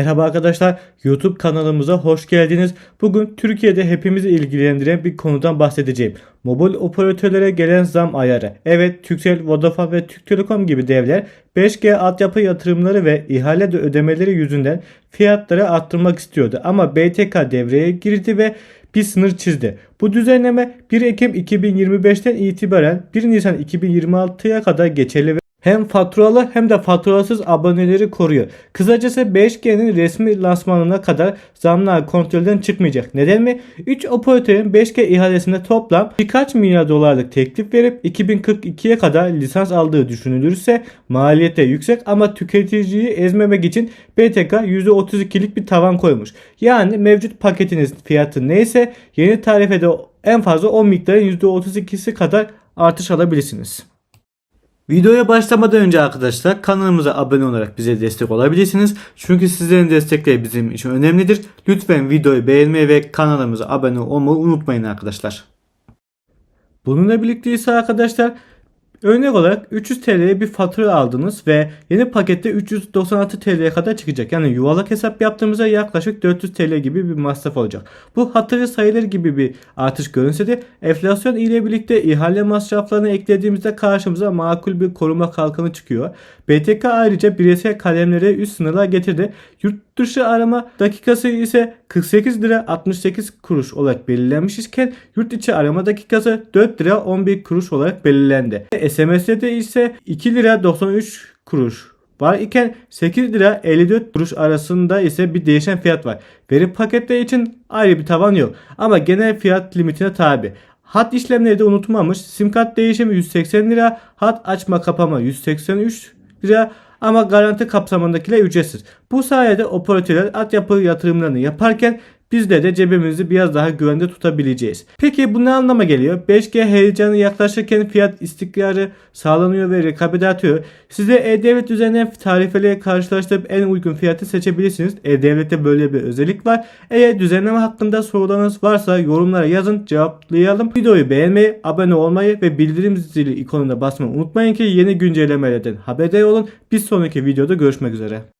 Merhaba arkadaşlar, YouTube kanalımıza hoş geldiniz. Bugün Türkiye'de hepimizi ilgilendiren bir konudan bahsedeceğim. Mobil operatörlere gelen zam ayarı. Evet, Turkcell, Vodafone ve Türk Telekom gibi devler 5G altyapı yatırımları ve ihale de ödemeleri yüzünden fiyatları arttırmak istiyordu. Ama BTK devreye girdi ve bir sınır çizdi. Bu düzenleme 1 Ekim 2025'ten itibaren 1 Nisan 2026'ya kadar geçerli ve hem faturalı hem de faturasız aboneleri koruyor. Kısacası 5G'nin resmi lansmanına kadar zamlar kontrolden çıkmayacak. Neden mi? 3 operatörün 5G ihalesinde toplam birkaç milyar dolarlık teklif verip 2042'ye kadar lisans aldığı düşünülürse maliyete yüksek ama tüketiciyi ezmemek için BTK %32'lik bir tavan koymuş. Yani mevcut paketiniz fiyatı neyse yeni tarifede en fazla o miktarın %32'si kadar artış alabilirsiniz. Videoya başlamadan önce arkadaşlar kanalımıza abone olarak bize destek olabilirsiniz. Çünkü sizlerin destekleri bizim için önemlidir. Lütfen videoyu beğenmeyi ve kanalımıza abone olmayı unutmayın arkadaşlar. Bununla birlikte ise arkadaşlar örnek olarak 300 TL'ye bir fatura aldınız ve yeni pakette 396 TL'ye kadar çıkacak. Yani yuvarlak hesap yaptığımızda yaklaşık 400 TL gibi bir masraf olacak. Bu hatırı sayılır gibi bir artış görünse de enflasyon ile birlikte ihale masraflarını eklediğimizde karşımıza makul bir koruma kalkanı çıkıyor. BTK ayrıca bireysel kalemlere üst sınırlar getirdi. Yurt dışı arama dakikası ise 48 lira 68 kuruş olarak belirlenmiş iken yurt içi arama dakikası 4 lira 11 kuruş olarak belirlendi. SMS'de de ise 2 lira 93 kuruş var iken 8 lira 54 kuruş arasında ise bir değişen fiyat var. Veri paketleri için ayrı bir tavan yok ama genel fiyat limitine tabi. Hat işlemleri de unutmamış. Sim kart değişimi 180 lira, hat açma kapama 183 lira ama garanti kapsamındakiler ücretsiz. Bu sayede operatörler altyapı yatırımlarını yaparken bizde de cebimizi biraz daha güvende tutabileceğiz. Peki bu ne anlama geliyor? 5G heyecanı yaklaşırken fiyat istikrarı sağlanıyor ve rekabet artıyor. Size E-Devlet üzerinden tarifeleri karşılaştırıp en uygun fiyatı seçebilirsiniz. E-Devlet'te böyle bir özellik var. Eğer düzenleme hakkında sorularınız varsa yorumlara yazın cevaplayalım. Videoyu beğenmeyi, abone olmayı ve bildirim zili ikonuna basmayı unutmayın ki yeni güncellemelerden haberdar olun. Bir sonraki videoda görüşmek üzere.